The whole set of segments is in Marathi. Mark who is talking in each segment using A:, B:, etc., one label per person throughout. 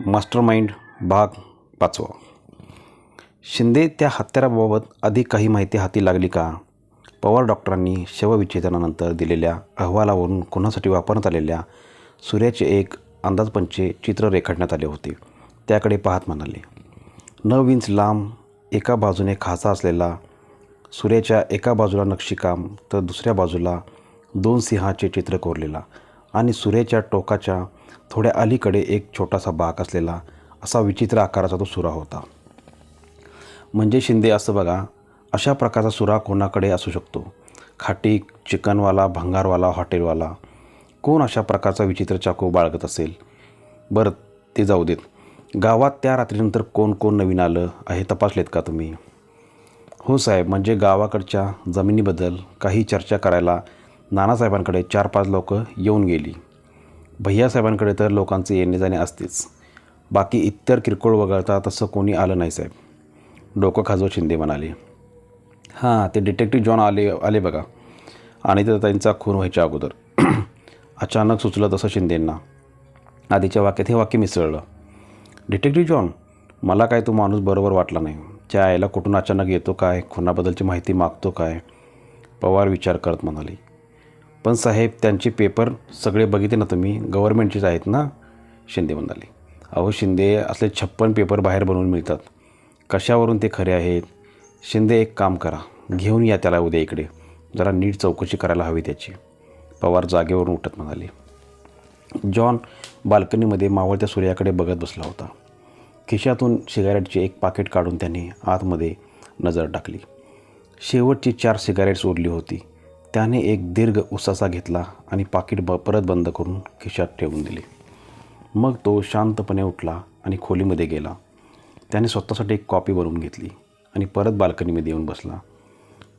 A: मास्टर माइंड भाग पाचवा. शिंदे त्या हत्याराबाबत अधिक काही माहिती हाती लागली का? पवार डॉक्टरांनी शवविच्छेदनानंतर दिलेल्या अहवालावरून कोणासाठी वापरण्यात आलेल्या सूर्याचे एक अंदाजपंचे चित्र रेखाटण्यात आले होते. त्याकडे पाहत म्हणाले नऊ इंच लांब एका बाजूने खासा असलेला सूर्याच्या एका बाजूला नक्षीकाम तर दुसऱ्या बाजूला दोन सिंहाचे चित्र कोरलेला आणि सूर्याच्या टोकाच्या थोड्या अलीकडे एक छोटासा बाक असलेला असा विचित्र आकाराचा तो सुरा होता. म्हणजे शिंदे असं बघा अशा प्रकारचा सुरा कोणाकडे असू शकतो? खाटी चिकनवाला भंगारवाला हॉटेलवाला. कोण अशा प्रकारचा विचित्र चाकू बाळगत असेल? बरं ते जाऊ देत. गावात त्या रात्रीनंतर कोण कोण नवीन आलं आहे तपासलेत का तुम्ही? हो साहेब म्हणजे गावाकडच्या जमिनीबद्दल काही चर्चा करायला नानासाहेबांकडे चार पाच लोक येऊन गेली. भैयासाहेबांकडे तर लोकांचे येणे जाणे असतेच. बाकी इतर किरकोळ वगळता तसं कोणी आलं नाही साहेब. डोकं खाजवत शिंदे म्हणाले. हां ते डिटेक्टिव्ह जॉन आले आले बघा. आणि तर त्यांचा खून व्हायच्या अगोदर. अचानक सुचलं तसं शिंदेंना. आधीच्या वाक्यात हे वाक्य मिसळलं. डिटेक्टिव्ह जॉन मला काय तो माणूस बरोबर वाटला नाही. त्या आईला कुठून अचानक येतो काय? खुनाबद्दलची माहिती मागतो काय? पवार विचार करत म्हणाले. पण साहेब त्यांचे पेपर सगळे बघितले ना तुम्ही. गव्हर्मेंटचेच आहेत ना? शिंदे म्हणाले. अहो शिंदे असले छप्पन पेपर बाहेर बनवून मिळतात. कशावरून ते खरे आहेत? शिंदे एक काम करा. घेऊन या त्याला उद्या इकडे. जरा नीट चौकशी करायला हवी त्याची. पवार जागेवरून उठत म्हणाले. जॉन बाल्कनीमध्ये मावळत्या सूर्याकडे बघत बसला होता. खिशातून सिगारेटचे एक पाकिट काढून त्याने आतमध्ये नजर टाकली. शेवटची चार सिगारेट्स उरली होती. त्याने एक दीर्घ उसासा घेतला आणि पाकिट ब परत बंद करून खिशात ठेवून दिले. मग तो शांतपणे उठला आणि खोलीमध्ये गेला. त्याने स्वतःसाठी एक कॉपी बनवून घेतली आणि परत बाल्कनीमध्ये येऊन बसला.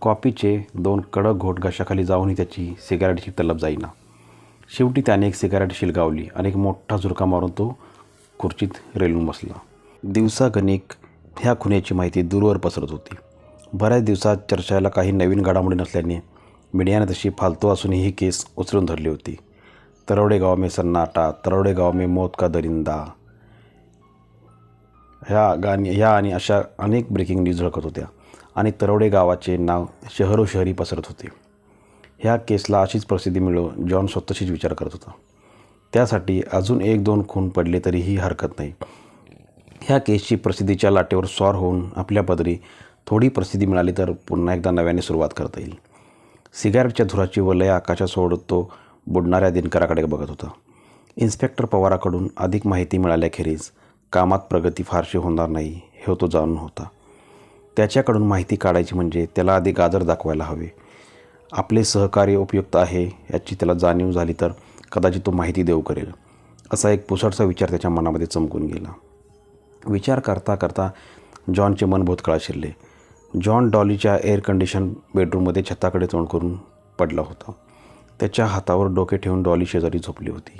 A: कॉपीचे दोन कडक घोट घशाखाली जाऊनही त्याची सिगारेटची तलब जाईना. शेवटी त्याने एक सिगारेट शिलगावली आणि एक मोठा झुरका मारून तो खुर्चीत रेलून बसला. दिवसागणिक ह्या खुन्याची माहिती दूरवर पसरत होती. बऱ्याच दिवसात चर्चेला काही नवीन घडामोडी नसल्याने मीडियाने तशी फालतू असूनही ही केस उचलून धरली होती. तरवडे गाव मे सन्नाटा तरवडे गाव मे मौत का दरिंदा. ह्या गाणी ह्या आणि अशा अनेक ब्रेकिंग न्यूज झळकत होत्या आणि तरवडे गावाचे नाव शहरोशहरी पसरत होते. ह्या केसला अशीच प्रसिद्धी मिळून जॉन स्वतःशीच विचार करत होता. त्यासाठी अजून एक दोन खून पडले तरीही हरकत नाही. ह्या केसची प्रसिद्धीच्या लाटेवर स्वार होऊन आपल्या पदरी थोडी प्रसिद्धी मिळाली तर पुन्हा एकदा नव्याने सुरुवात करता येईल. सिगारेटच्या धुराची वलय आकाशात सोडत तो बुडणाऱ्या दिनकराकडे बघत होता. इन्स्पेक्टर पवाराकडून अधिक माहिती मिळाल्याखेरीज कामात प्रगती फारशी होणार नाही हे तो जाणून होता. त्याच्याकडून माहिती काढायची म्हणजे त्याला आधी गाजर दाखवायला हवे. आपले सहकार्य उपयुक्त आहे याची त्याला जाणीव झाली तर कदाचित तो माहिती देऊ करेल असा एक पुसटसा विचार त्याच्या मनामध्ये चमकून गेला. विचार करता करता जॉनचे मन भूतकाळात शिरले. जॉन डॉलीच्या एअर कंडिशन बेडरूममध्ये छताकडे तोंड करून पडला होता. त्याच्या हातावर डोके ठेवून डॉली शेजारी झोपली होती.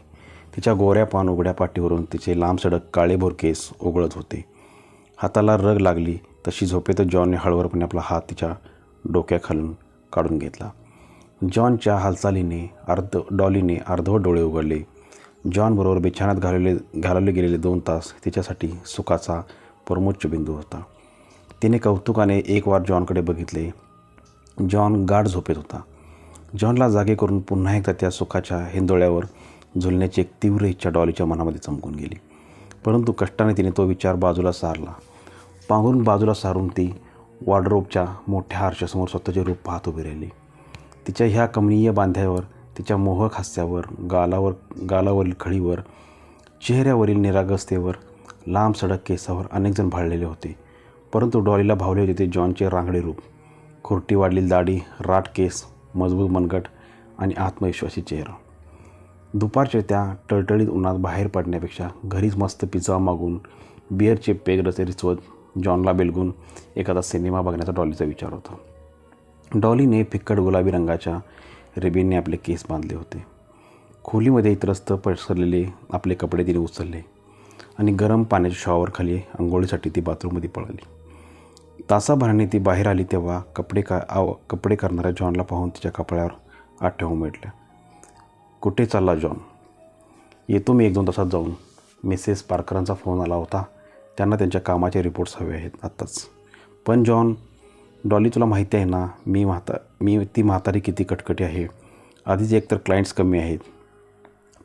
A: तिच्या गोऱ्या पान उघड्या पाठीवरून तिचे लांब सडक काळेभोर केस उघळत होते. हाताला रग लागली तशी झोपेतच जॉनने हळवरपणे आपला हात तिच्या डोक्याखालून काढून घेतला. जॉनच्या हालचालीने अर्ध डॉलीने अर्धवट डोळे उघडले. जॉनबरोबर बिछाण्यात घालवले घालवले गेलेले दोन तास तिच्यासाठी सुखाचा परमोच्च बिंदू होता. तिने कौतुकाने एक वार जॉनकडे बघितले. जॉन गाढ झोपेत होता. जॉनला जागे करून पुन्हा एकदा त्या सुखाच्या हिंदोळ्यावर झुलण्याची एक तीव्र इच्छा डॉलीच्या मनामध्ये चमकून गेली. परंतु कष्टाने तिने तो विचार बाजूला सारला. पांघरून बाजूला सारून ती वॉर्डरोबच्या मोठ्या आरशासमोर स्वतःचे रूप पाहत उभी राहिली. तिच्या ह्या कमनीय बांध्यावर तिच्या मोहक हास्यावर गालावर गालावरील खडीवर चेहऱ्यावरील निरागसतेवर लांब सडक केसावर अनेकजण भाळलेले होते. परंतु डॉलीला भावले होते ते जॉनचे रांगडे रूप. खुरटी वाढलेली दाढी राट केस मजबूत मनगट आणि आत्मविश्वासी चेहरा. दुपारच्या त्या टळटळीत उन्हात बाहेर पडण्यापेक्षा घरीच मस्त पिझ्झा मागून बिअरचे पेग रचे रिचवत जॉनला बेलगून एखादा सिनेमा बघण्याचा डॉलीचा विचार होता. डॉलीने फिक्कट गुलाबी रंगाच्या रिबीनने आपले केस बांधले होते. खोलीमध्ये इतरस्त पसरलेले आपले कपडे तिने उचलले आणि गरम पाण्याच्या शॉवरखाली आंघोळीसाठी ती बाथरूममध्ये पळाली. तासाभराने ती बाहेर आली तेव्हा कपडे का आव कपडे करणाऱ्या जॉनला पाहून तिच्या कपड्यावर आठ्या मिळल्या कुठे चालला जॉन? येतो मी एक दोन तासात जाऊन. मिसेस पारकरांचा फोन आला होता. त्यांना त्यांच्या कामाचे रिपोर्ट्स हवे आहेत आत्ताच. पण जॉन डॉली तुला माहिती आहे ना मी म्हाता मी ती म्हातारी किती कटकटी आहे. आधीच एकतर क्लायंट्स कमी आहेत.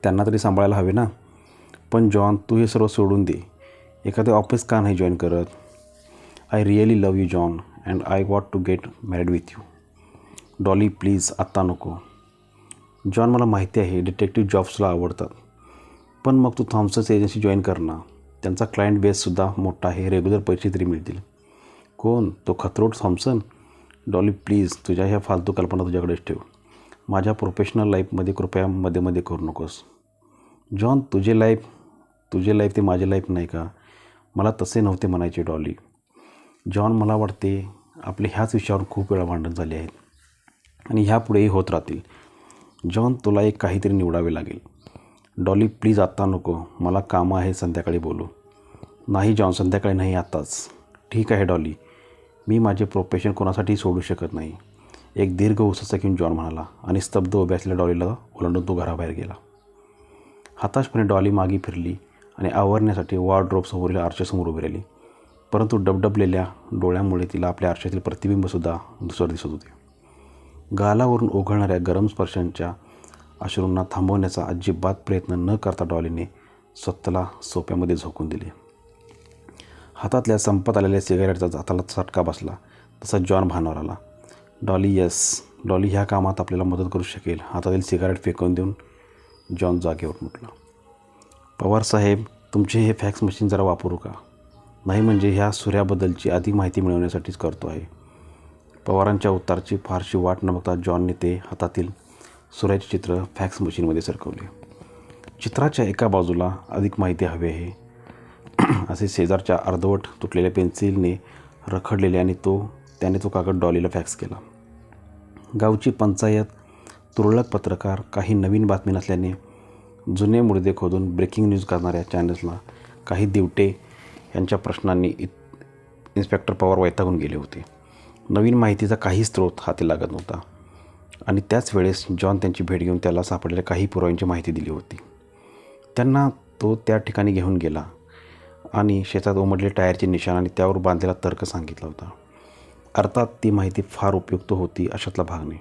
A: त्यांना तरी सांभाळायला हवे ना. पण जॉन तू हे सर्व सोडून दे. एखादे ऑफिस का नाही जॉईन करत? I really love you John and I want to get married with you Dolly please आत्ता नको. जॉन मला माहिती आहे डिटेक्टिव्ह जॉब्सला आवडतात. पण मग तू थॉम्सन्स एजन्सी जॉईन कर ना. त्यांचा क्लायंट बेससुद्धा मोठा आहे रेग्युलर पैसे तरी मिळतील. कोण? तो खतरोट थॉम्सन डॉली प्लीज तुझ्या ह्या फालतू कल्पना तुझ्याकडेच ठेव. माझ्या प्रोफेशनल लाईफमध्ये कृपया मध्ये मध्ये करू नकोस. जॉन तुझे लाईफ तुझे लाईफ ते माझे लाईफ नाही का? मला तसे नव्हते म्हणायचे डॉली जॉन मला वाटते आपले ह्याच विषयावर खूप वेळा भांडण झाले आहेत. आणि ह्यापुढेही होत राहतील. जॉन तुला एक काहीतरी निवडावे लागेल. डॉली प्लीज आत्ता नको. मला कामं आहे संध्याकाळी बोलू. नाही जॉन संध्याकाळी नाही आत्ताच. ठीक आहे डॉली. मी माझे प्रोफेशन कोणासाठी सोडू शकत नाही. एक दीर्घ उसाचा घेऊन जॉन म्हणाला आणि स्तब्ध उभ्या असलेल्या डॉलीला ओलांडून तो घराबाहेर गेला. हताशपणे डॉली मागे फिरली आणि आवरण्यासाठी वॉर्ड्रोपसमोरील आरशासमोर उभी राहिली. परंतु डबडबलेल्या डोळ्यामुळे तिला आपल्या आरशातील प्रतिबिंबसुद्धा दुसर दिसत होते. गालावरून ओघळणाऱ्या गरम स्पर्शांच्या अश्रूंना थांबवण्याचा अजिबात प्रयत्न न करता डॉलीने स्वतःला सोप्यामध्ये झोकून दिले. हातातल्या संपत आलेल्या सिगारेटचा हाताला चटका बसला तसा जॉन भानावर आला. डॉली यस डॉली ह्या कामात आपल्याला मदत करू शकेल हातातील सिगारेट फेकून देऊन जॉन जागेवर म्हटला पवारसाहेब तुमचे हे फॅक्स मशीन जरा वापरू का? नाही म्हणजे ह्या सूर्याबद्दलची अधिक माहिती मिळवण्यासाठीच करतो आहे. पवारांच्या उत्तराची फारशी वाट न बघता जॉनने ते हातातील सूर्याचे चित्र फॅक्स मशीनमध्ये सरकवले. चित्राच्या एका बाजूला अधिक माहिती हवी आहे. असे शेजारच्या अर्धवट तुटलेल्या पेन्सिलने रखडलेले आणि तो त्याने तो कागद डॉलीला फॅक्स केला. गावची पंचायत तुरळक पत्रकार काही नवीन बातमी नसल्याने जुने मुर्दे खोदून ब्रेकिंग न्यूज करणाऱ्या चॅनल्सला काही दिवटे यांच्या प्रश्नांनी इत इन्स्पेक्टर पवार वैतागून गेले होते. नवीन माहितीचा काही स्रोत हाती लागत नव्हता. आणि त्याच वेळेस जॉन त्यांची भेट घेऊन त्याला सापडलेल्या काही पुराव्यांची माहिती दिली होती. त्यांना तो त्या ठिकाणी घेऊन गेला आणि शेतात उमडले टायरचे निशाण आणि त्यावर बांधलेला तर्क सांगितला होता. अर्थात ती माहिती फार उपयुक्त होती अशातला भाग नाही.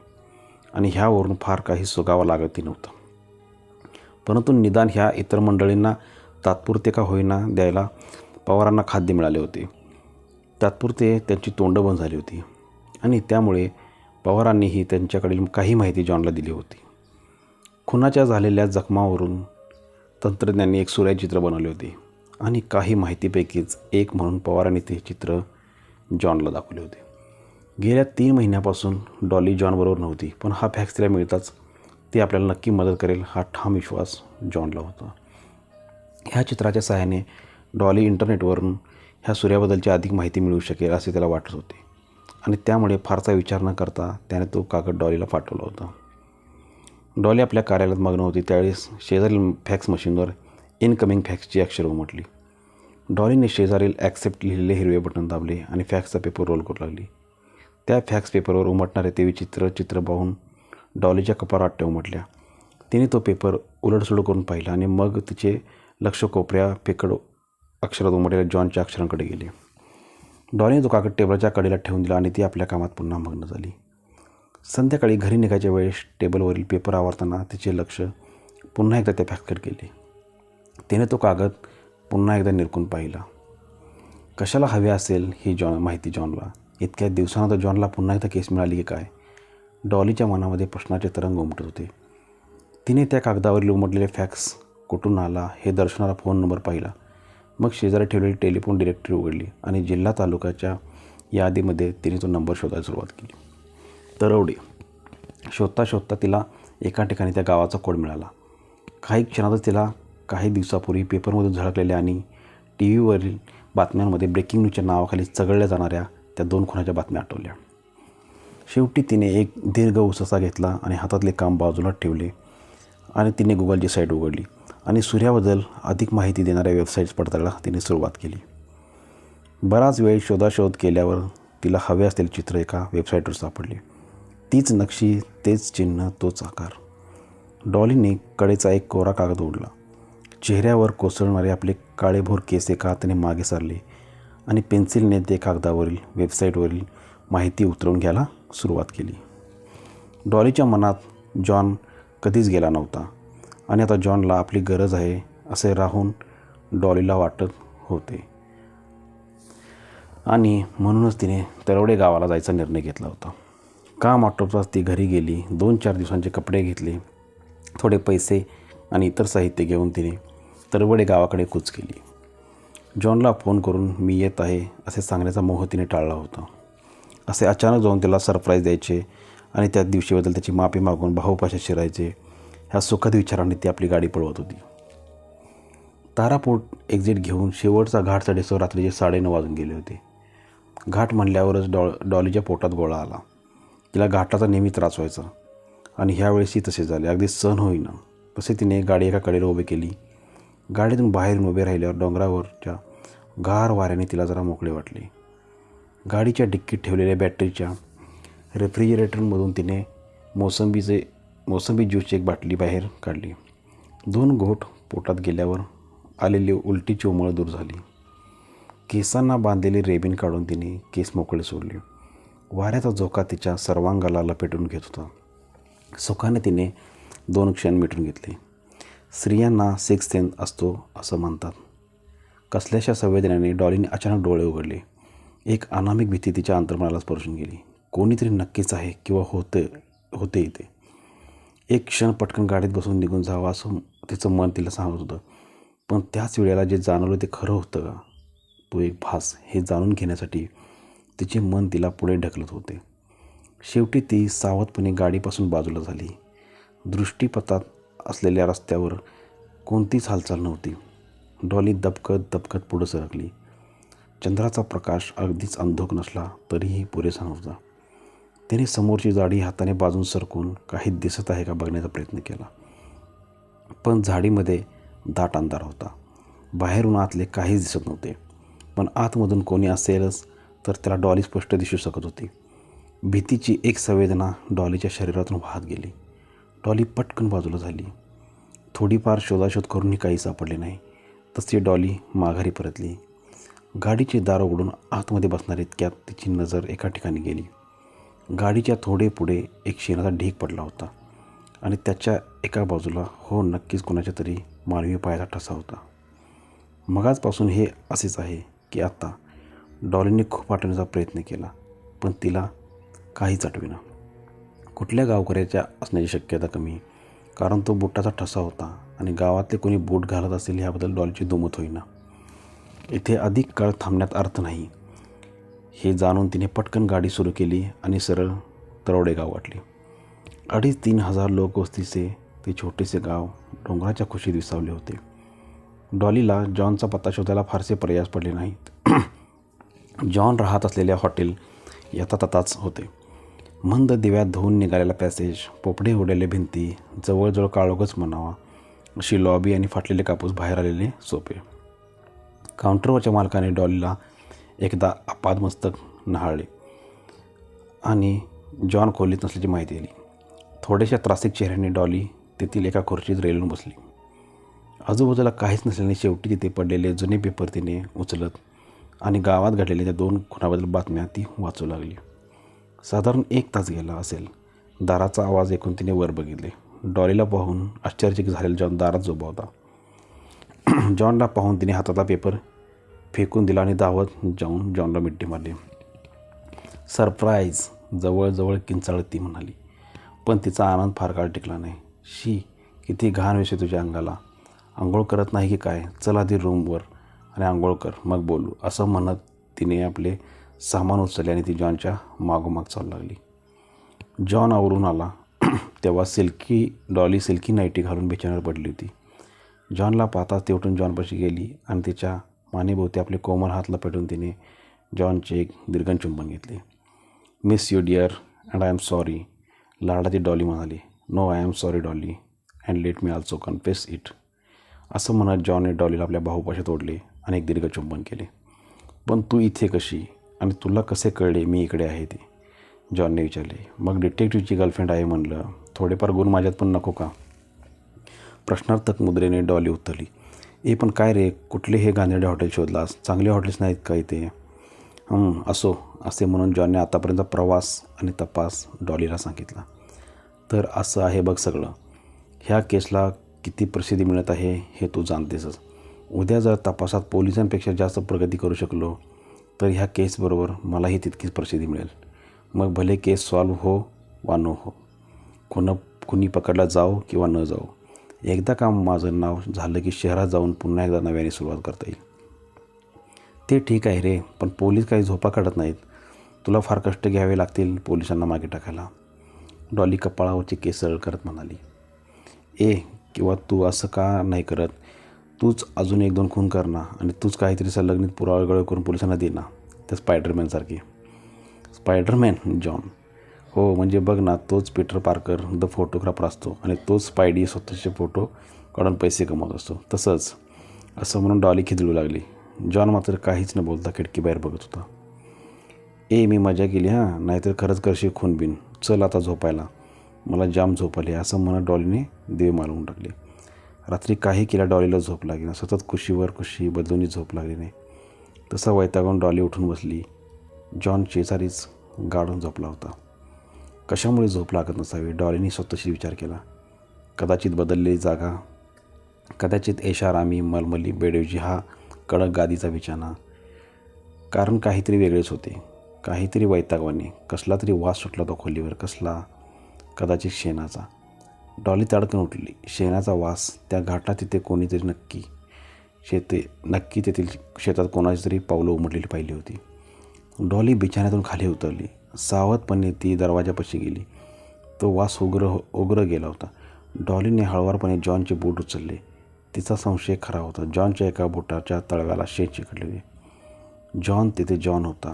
A: आणि ह्यावरून फार काही सुगावा लागतही नव्हतं. परंतु निदान ह्या इतर मंडळींना तात्पुरते का होईना द्यायला पवारांना खाद्य मिळाले होते. तात्पुरते त्यांची तोंड बंद झाली होती. आणि त्यामुळे पवारांनीही त्यांच्याकडील काही माहिती जॉनला दिली होती. खुनाच्या झालेल्या जखमावरून तंत्रज्ञांनी एक सूर्यचित्र बनवले होते. आणि काही माहितीपैकीच एक म्हणून पवारांनी ते चित्र जॉनला दाखवले होते. गेल्या तीन महिन्यापासून डॉली जॉनबरोबर नव्हती पण हा फॅक्स तिला मिळताच ती आपल्याला नक्की मदत करेल हा ठाम विश्वास जॉनला होता. ह्या चित्राच्या सहाय्याने डॉली इंटरनेटवरून ह्या सूर्याबद्दलची अधिक माहिती मिळू शकेल असे त्याला वाटत होते. आणि त्यामुळे फारसा विचार न करता त्याने तो कागद डॉलीला पाठवला होता. डॉली आपल्या कार्यालयात मग्न होती. त्यावेळेस शेजारील फॅक्स मशीनवर इनकमिंग फॅक्सची अक्षर उमटली. डॉलीने शेजारील ॲक्सेप्ट लिहिलेले हिरवे बटन दाबले आणि फॅक्सचा पेपर रोल करू लागली. त्या फॅक्स पेपरवर उमटणारे ते विचित्र चित्र पाहून डॉलीच्या कपार आट्या उमटल्या. तिने तो पेपर उलटसुलट करून पाहिला आणि मग तिचे लक्ष कोपऱ्या पेकड अक्षरात उमटलेल्या जॉनच्या अक्षरांकडे गेले. डॉलीने तो कागद टेबलच्या कडेला ठेवून दिला आणि ती आपल्या कामात पुन्हा मग्न झाली. संध्याकाळी घरी निघायच्या वेळेस टेबलवरील पेपर आवरताना तिचे लक्ष पुन्हा एकदा त्या फॅक्टकडे गेले. तिने तो कागद पुन्हा एकदा निरकून पाहिला. कशाला हवे असेल ही जॉन माहिती जॉनला? इतक्या दिवसानंतर जॉनला पुन्हा एकदा केस मिळाली की काय? डॉलीच्या मनामध्ये प्रश्नाचे तरंग उमटत होते. तिने त्या कागदावरील उमटलेले फॅक्स कुठून आला हे दर्शनाला फोन नंबर पाहिला. मग शेजारी ठेवलेली टेलिफोन डिरेक्टरी उघडली आणि जिल्हा तालुक्याच्या यादीमध्ये तिने तो नंबर शोधायला सुरुवात केली. तरवडे शोधता शोधता तिला एका ठिकाणी त्या गावाचा कोड मिळाला. काही क्षणातच तिला काही दिवसापूर्वी पेपरमधून झळकलेल्या आणि टी व्हीवरील बातम्यांमध्ये ब्रेकिंग न्यूजच्या नावाखाली चघळल्या जाणाऱ्या त्या दोन खुनाच्या बातम्या आठवल्या. शेवटी तिने एक दीर्घ उससा घेतला आणि हातातले काम बाजूला ठेवले आणि तिने गुगलची साईट उघडली. आणि सूर्याबद्दल अधिक माहिती देणाऱ्या वेबसाईट्स पडताळायला तिने सुरुवात केली. बराच वेळ शोधाशोध केल्यावर तिला हवे असलेले चित्र एका वेबसाईटवर सापडले. तीच नक्षी तेच चिन्ह तोच आकार. डॉलीने कडेचा एक कोरा कागद ओढला. चेहऱ्यावर कोसळणारे आपले काळेभोर केस एका हाताने मागे सारले आणि पेन्सिलने ते कागदावरील वेबसाईटवरील माहिती उतरवून घ्यायला सुरुवात केली. डॉलीच्या मनात जॉन कधीच गेला नव्हता. आणि आता जॉनला आपली गरज आहे असे राहून डॉलीला वाटत होते. आणि म्हणूनच तिने तरवडे गावाला जायचा निर्णय घेतला होता. काम आटोपताच ती घरी गेली दोन चार दिवसांचे कपडे घेतले थोडे पैसे आणि इतर साहित्य घेऊन तिने तरवडे गावाकडे कूच केली. जॉनला फोन करून मी येत आहे असे सांगण्याचा मोह तिने टाळला होता. असे अचानक जाऊन त्याला सरप्राईज द्यायचे आणि त्या दिवशीबद्दल त्याची माफी मागून भाऊपाशा शिरायचे. ह्या सुखद विचारांनी ती आपली गाडी पळवत होती. तारापोट एक्झिट घेऊन शेवटचा घाट चढेसो रात्रीचे साडेनऊ वाजून गेले होते. घाट म्हणल्यावरच डॉ डॉलीच्या पोटात गोळा आला. तिला घाटाचा नेहमी त्रास व्हायचा. आणि ह्यावेळेसही तसे झाले. अगदी सहन होईना. तसे तिने गाडी एका कडेला उभी केली. गाडीतून बाहेरून उभे राहिल्यावर डोंगरावरच्या गार वाऱ्याने तिला जरा मोकळे वाटले. गाडीच्या डिक्कीत ठेवलेल्या बॅटरीच्या रेफ्रिजरेटरमधून तिने मोसंबीचे मोसंबी ज्यूसची एक बाटली बाहेर काढली. दोन घोट पोटात गेल्यावर आलेली उलटी चोमळ दूर झाली. केसांना बांधलेली रेबीन काढून तिने केस मोकळे सोडले. वाऱ्याचा झोका तिच्या सर्वांगाला लपेटून घेत होता. सुखाने तिने दोन क्षण मिटून घेतले. स्त्रियांना सिक्स सेन्स असतो असं म्हणतात. कसल्याशा संवेदनाने डॉलीने अचानक डोळे उघडले. एक अनामिक भीती तिच्या अंतर्मनाला स्पर्शून गेली. कोणीतरी नक्कीच आहे किंवा होतं होते इथे. एक क्षण पटकन गाडीत बसून निघून जावं असं तिचं मन तिला सांगत होतं. पण त्याच वेळेला जे जाणवलं ते खरं होतं का? तो एक भास हे जाणून घेण्यासाठी तिचे मन तिला पुढे ढकलत होते. शेवटी ती सावधपणे गाडीपासून बाजूला झाली. दृष्टीपथात असलेल्या रस्त्यावर कोणतीच हालचाल नव्हती. डॉली दबकत दबकत पुढं सरकली. चंद्राचा प्रकाश अगदीच अंधोक नसला तरीही पुरेसा नव्हता. त्याने समोरची जाडी हाताने बाजून सरकून काही दिसत आहे का बघण्याचा प्रयत्न केला. पण झाडीमध्ये दाट अंधार होता. बाहेरून आतले काहीच दिसत नव्हते. पण आतमधून कोणी असेलच तर त्याला डॉली स्पष्ट दिसू शकत होती. भीतीची एक संवेदना डॉलीच्या शरीरातून वाहत गेली. डॉली पटकन बाजूला झाली. थोडीफार शोधाशोध करूनही काही सापडले नाही. तशी डॉली माघारी परतली. गाडीचे दार उघडून आतमध्ये बसणार इतक्यात तिची नजर एका ठिकाणी गेली. गाडीच्या थोडे पुढे एक शेणाचा ढीक पडला होता. आणि त्याच्या एका बाजूला हो नक्कीच कोणाच्या तरी मानवी पायाचा ठसा होता. मगाचपासून हे असेच आहे की आता डॉलीने खूप आठवण्याचा प्रयत्न केला पण तिला काहीच आठवेना. कुठल्या गावकऱ्याच्या असण्याची शक्यता कमी कारण तो बुटाचा ठसा होता आणि गावातले कोणी बूट घालत असेल ह्याबद्दल डॉलीची दुमत होईना. इथे अधिक काळ थांबण्यात अर्थ नाही. हे जाणून तिने पटकन गाडी सुरू केली आणि सरळ तरवडे गाव वाटले. अडीच तीन हजार लोक वस्तीचे ते छोटेसे गाव डोंगराच्या खुशीत विसावले होते. डॉलीला जॉनचा पत्ता शोधायला फारसे प्रयास पडले नाहीत. जॉन राहत असलेल्या हॉटेल यथातथाच होते. मंद दिव्यात धुवून निघालेला पॅसेज पोपडे उडलेले भिंती जवळजवळ काळोखच म्हणावा अशी लॉबी आणि फाटलेले कापूस बाहेर आलेले सोपे. काउंटरवरच्या मालकाने डॉलीला एकदा आपादमस्तक न्हाळले. आणि जॉन खोलीत नसल्याची माहिती दिली. थोड्याशा त्रासिक चेहऱ्याने डॉली तेथील एका खुर्चीत रेलून बसली. आजूबाजूला काहीच नसल्याने शेवटी तिथे पडलेले जुने पेपर तिने उचलत आणि गावात घडलेल्या त्या दोन खुनाबद्दल बातम्या ती वाचू लागली. साधारण एक तास गेला असेल. दाराचा आवाज ऐकून तिने वर बघितले. डॉलीला पाहून आश्चर्यचकित झालेला जॉन दारात झोपा होता. जॉनला पाहून तिने हातातला पेपर फेकून दिला आणि धावत जाऊन जॉनला मिठी मारली. सरप्राईज! जवळजवळ किंचाळ ती म्हणाली. पण तिचा आनंद फार काळ टिकला नाही. शी किती घाण विषय तुझ्या अंगाला. आंघोळ करत नाही की काय? चल आधी रूमवर आणि आंघोळ कर. मग बोलू. असं म्हणत तिने आपले सामान उचलले आणि ती जॉनच्या मागोमाग चालू लागली. जॉन आवरून आला. तेव्हा सिल्की डॉली सिल्की नाईटी घालून बिछाण्यावर पडली होती. जॉनला पाहताच ती उठून जॉनपाशी गेली आणि तिच्या मानेभोवती आपले कोमल हात लपेटून तिने जॉनचे एक दीर्घन चुंबन घेतले. Miss you dear and I am sorry लाडाची Dolly म्हणाली. No I am sorry Dolly and let me also confess it असं म्हणत जॉनने डॉलीला आपल्या बाहुपाशात ओढले आणि एक दीर्घ चुंबन केले. पण तू इथे कशी? आणि तुला कसे कळले मी इकडे आहे ते? जॉनने विचारले. मग डिटेक्टिव्हची गर्लफ्रेंड आहे म्हणलं. थोडेफार गुण माझ्यात पण नको का? प्रश्नार्थक मुद्रेने डॉली उत्तरली. ए पण काय रे कुठले हे गांधेडे हॉटेल शोधलास चांगले हॉटेल्स नाहीत का इथे? असो असे म्हणून जॉनने आतापर्यंत प्रवास आणि तपास डॉलीला सांगितला. तर असं आहे बघ सगळं. ह्या केसला किती प्रसिद्धी मिळत आहे हे तू जाणतेसच. उद्या जर तपासात पोलिसांपेक्षा जास्त प्रगती करू शकलो तर ह्या केसबरोबर मलाही तितकीच प्रसिद्धी मिळेल. मग भले केस सॉल्व हो वा नो हो. कोण कुणी पकडला जाओ किंवा न जाओ. एकदा का माझं नाव झालं की शहरात जाऊन पुन्हा एकदा नव्याने सुरुवात करता येईल? ते ठीक आहे रे पण पोलीस काही झोपा काढत नाहीत. तुला फार कष्ट घ्यावे लागतील पोलिसांना मागे टाकायला. डॉली कपाळावरची केस सरळ करत म्हणाली. ए किंवा तू असं का नाही करत? तूच अजून एक दोन खून कर ना आणि तूच काहीतरी संलग्नित पुरावा गळे करून पोलिसांना दे ना त्या स्पायडरमॅनसारखी. Spiderman John. हो म्हणजे बघ ना तोच पीटर पार्कर द फोटोग्राफर असतो आणि तोच स्पायडी स्वतःचे फोटो काढून पैसे कमवत असतो. तसंच असं म्हणून डॉली खिदळू लागली. जॉन मात्र काहीच न बोलता खिडकीबाहेर बघत होता. ए मी मजा केली हां नाहीतर खरंच करशी खून बिन. चल आता झोपायला. मला जाम झोप आली असं म्हणत डॉलीने देव मालवून टाकले. रात्री काही केल्या डॉलीला झोप लागली ना सतत कुशीवर कुशी बदलूनही झोप लागली नाही. तसा वैतागून डॉली उठून बसली. जॉन शेजारीच गाडून झोपला होता. कशामुळे झोप लागत नसावी? डॉलीने स्वतःशी विचार केला. कदाचित बदललेली जागा. कदाचित ऐशारामी मलमली बेडवजी हा कडक गादीचा बिछाना. कारण काहीतरी वेगळेच होते. काहीतरी वैतागवाने कसला तरी वास सुटला तो खोलीवर. कसला? कदाचित शेणाचा. डॉली तडकन उठली. शेणाचा वास. त्या घाटात तिथे कोणीतरी नक्की शेते नक्की तेथील शेतात कोणाची तरी पावलं उमटलेली पाहिली होती. डॉली बिछाण्यातून खाली उतरली. सावधपणे ती दरवाजापाशी गेली. तो वास उग्र हो-, उग्र गेला होता. डॉलीने हळवारपणे जॉनचे बूट उचलले. तिचा संशय खरा होता. जॉनच्या एका बुटाच्या तळव्याला शेत चिकटलेले जॉन तिथे जॉन होता.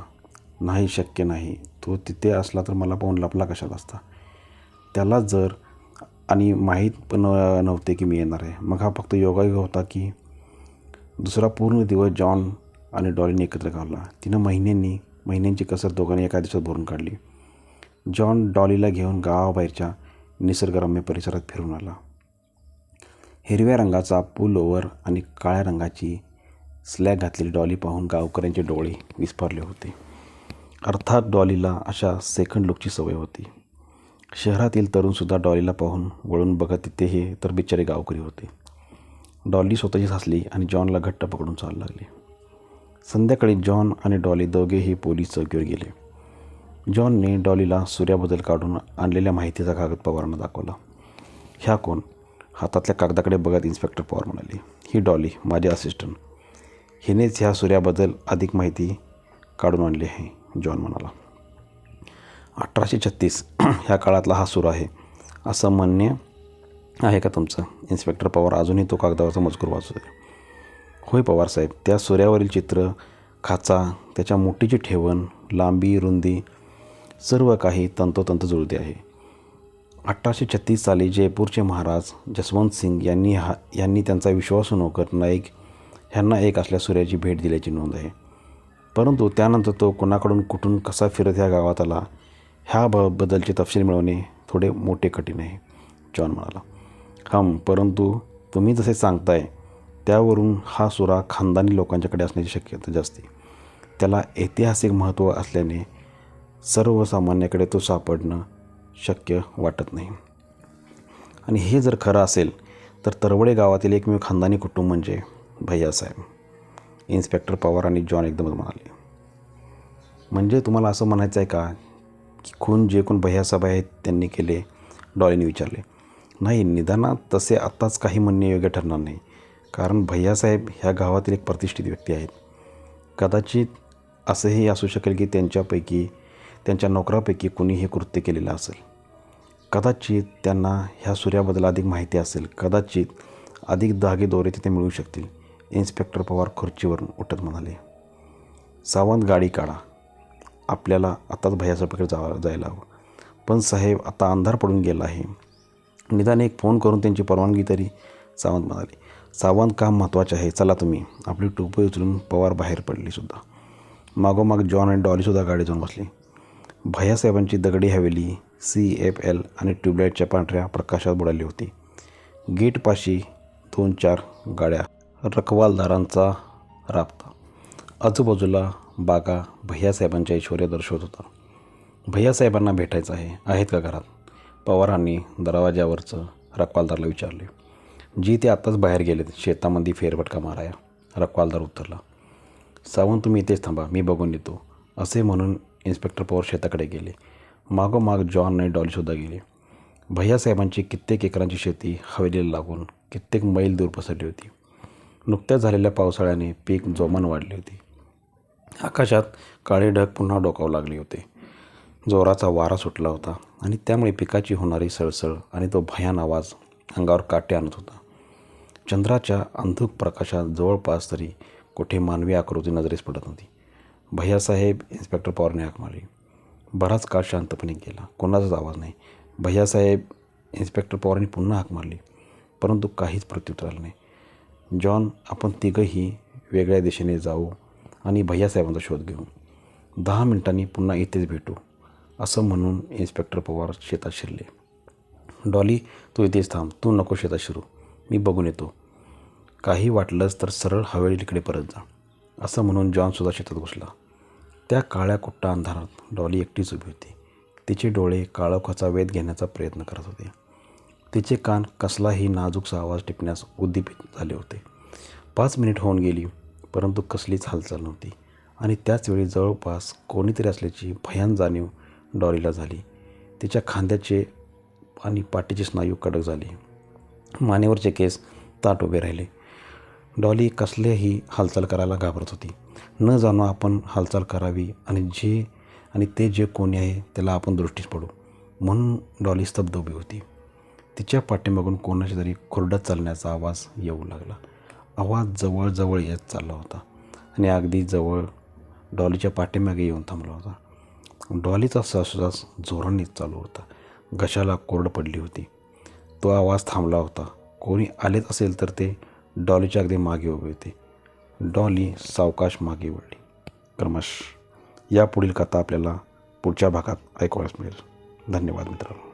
A: नाही शक्य नाही. तो तिथे असला तर मला पाहून लपला कशात असता? त्याला जर आणि माहीत पण नव्हते की मी येणार आहे. मग हा फक्त योगायोग होता की दुसरा पूर्ण दिवस जॉन आणि डॉलीने एकत्र घालला तिनं महिन्यांनी महिन्यांची कसर दोघांनी एका दिवसात भरून काढली. जॉन डॉलीला घेऊन गावाबाहेरच्या निसर्गरम्य परिसरात फिरून आला. हिरव्या रंगाचा पूल ओव्हर आणि काळ्या रंगाची स्लॅग घातलेली डॉली पाहून गावकऱ्यांचे डोळे विस्फारले होते. अर्थात डॉलीला अशा सेकंड लुकची सवय होती. शहरातील तरुणसुद्धा डॉलीला पाहून वळून बघत तिथे हे तर बिचारे गावकरी होते. डॉली स्वतःची हसली आणि जॉनला घट्ट पकडून चालू लागली. संध्याकाळी जॉन आणि डॉली दोघेही पोलीस चौकीवर गेले. जॉनने डॉलीला सूर्याबद्दल काढून आणलेल्या माहितीचा कागद पवारांना दाखवला. ह्या कोण? हातातल्या कागदाकडे बघत इन्स्पेक्टर पवार म्हणाले ही डॉली माझे असिस्टंट. हिनेच ह्या सूर्याबद्दल अधिक माहिती काढून आणली आहे जॉन म्हणाला. अठराशे छत्तीस ह्या काळातला हा सूर आहे असं म्हणणे आहे का तुमचं इन्स्पेक्टर पवार अजूनही तो कागदावरचा मजकूर वाचतो होय पवारसाहेब त्या सूर्यावरील चित्र खाचा त्याच्या मुठीची ठेवण लांबी रुंदी सर्व काही तंतोतंत जुळते आहे. अठराशे छत्तीस साली जयपूरचे महाराज जसवंत सिंग यांनी हा यांनी त्यांचा विश्वासू नोकर नाईक ह्यांना एक असल्या सूर्याची भेट दिल्याची नोंद आहे. परंतु त्यानंतर तो कोणाकडून कुठून कसा फिरत ह्या गावात आला ह्याबद्दलचे तपशील मिळवणे थोडे मोठे कठीण आहे जॉन म्हणाला. हम परंतु तुम्ही जसे सांगताय त्यावरून हा सुरा खानदानी लोकांच्याकडे असण्याची शक्यता जास्ती. त्याला ऐतिहासिक महत्त्व असल्याने सर्वसामान्याकडे तो सापडणं शक्य वाटत नाही. आणि हे जर खरं असेल तर तरवडे गावातील एकमेव खानदानी कुटुंब म्हणजे भैयासाहेब. इन्स्पेक्टर पवार आणि जॉन एकदमच म्हणाले. म्हणजे तुम्हाला असं म्हणायचं आहे का की खून जे कोण भैयासाहेब आहेत त्यांनी केले? डॉलीने विचारले. नाही निदानात तसे आत्ताच काही म्हणणे योग्य ठरणार नाही. कारण भैयासाहेब ह्या गावातील एक प्रतिष्ठित व्यक्ती आहेत. कदाचित असंही असू शकेल की त्यांच्यापैकी त्यांच्या नोकरापैकी कुणी हे कृत्य केलेलं असेल. कदाचित त्यांना ह्या सूर्याबद्दल अधिक माहिती असेल. कदाचित अधिक धागे दोरे तिथे मिळू शकतील. इन्स्पेक्टर पवार खुर्चीवरून उठत म्हणाले सावंत गाडी काढा. आपल्याला आताच भैयासाहेबकडे जा जायला हवं. पण साहेब आता अंधार पडून गेला आहे. निदान एक फोन करून त्यांची परवानगी तरी सावंत म्हणाले. सावंत काम महत्त्वाचे आहे. चला तुम्ही. आपली टोपी उचलून पवार बाहेर पडलीसुद्धा मागोमाग जॉन आणि डॉलीसुद्धा गाडी जाऊन बसली. भैयासाहेबांची दगडी हवेली सी एफ एल आणि ट्यूबलाईटच्या पांढऱ्या प्रकाशात बुडाली होती. गेटपाशी दोन चार गाड्या रखवालदारांचा राबता. आजूबाजूला बागा भैयासाहेबांच्या ऐश्वर्य दर्शवत होता. भैयासाहेबांना भेटायचं आहे. आहेत का घरात? पवारांनी दरवाज्यावरचं रखवालदारला विचारले. जी ते आत्ताच बाहेर गेलेत शेतामध्ये फेरफटका माराया. रखवालदार उतरला. सावंत तुम्ही इथेच थांबा मी बघून येतो असे म्हणून इन्स्पेक्टर पवार शेताकडे गेले. मागोमाग जॉन आणि डॉलीसुद्धा गेले. भैयासाहेबांची कित्येक एकरांची शेती हवेलीला लागून कित्येक मैल दूर पसरली होती. नुकत्याच झालेल्या पावसाळ्याने पीक जोमान वाढली होती. आकाशात काळे ढग पुन्हा डोकावू लागले होते. जोराचा वारा सुटला होता आणि त्यामुळे पिकाची होणारी सळसळ आणि तो भयान आवाज अंगावर काटे आणत होता. चंद्राच्या अंधुक प्रकाशात जवळपास तरी कुठे मानवी आकृती नजरेस पडत नव्हती. भैयासाहेब इन्स्पेक्टर पवारने हाक मारली. बराच काळ शांतपणे गेला. कोणाचाच आवाज नाही. भैयासाहेब इन्स्पेक्टर पवारांनी पुन्हा हाक मारली. परंतु काहीच प्रत्युत्तर आलं नाही. जॉन आपण तिघंही वेगळ्या दिशेने जाऊ आणि भैयासाहेबांचा शोध घेऊ. दहा मिनिटांनी पुन्हा इथेच भेटू असं म्हणून इन्स्पेक्टर पवार शेतात शिरले. डॉली तू इथेच थांब. तू नको शेतात शिरू. मी बघून येतो. काही वाटलंच तर सरळ हवेलीकडे परत जा असं म्हणून जॉनसुद्धा शेतात घुसला. त्या काळ्या कुट्टा अंधारात डॉली एकटीच उभी होती. तिचे डोळे काळोखाचा वेध घेण्याचा प्रयत्न करत होते. तिचे कान कसलाही नाजूकसा आवाज टिपण्यास उद्दीपित झाले होते. पाच मिनिट होऊन गेली परंतु कसलीच हालचाल नव्हती. आणि त्याचवेळी जवळपास कोणीतरी असल्याची भयान जाणीव डॉलीला झाली. तिच्या खांद्याचे आणि पाठीचे स्नायू कडक झाले. मानेवरचे केस ताट उभे राहिले. डॉली कसलेही हालचाल करायला घाबरत होती. न जाणो आपण हालचाल करावी आणि जे आणि ते जे कोणी आहे त्याला आपण दृष्टीस पडू. म्हणून डॉली स्तब्ध उभी होती. तिच्या पाठीमागून कोणाशी तरी खुरडत चालण्याचा आवाज येऊ लागला. आवाज जवळजवळ येत चालला होता आणि अगदी जवळ डॉलीच्या पाठीमागे येऊन थांबला होता. डॉलीचा श्वासोश्वास जोरांनीच चालू होता. घशाला कोरड पडली होती. तो आवाज थांबला होता. कोणी आलेच असेल तर ते डॉलीच्या अगदी मागे उभे होते. डॉली सावकाश मागे वळली. क्रमश या पुढील कथा आपल्याला पुढच्या भागात ऐकवायला मिळेल. धन्यवाद मित्रांनो.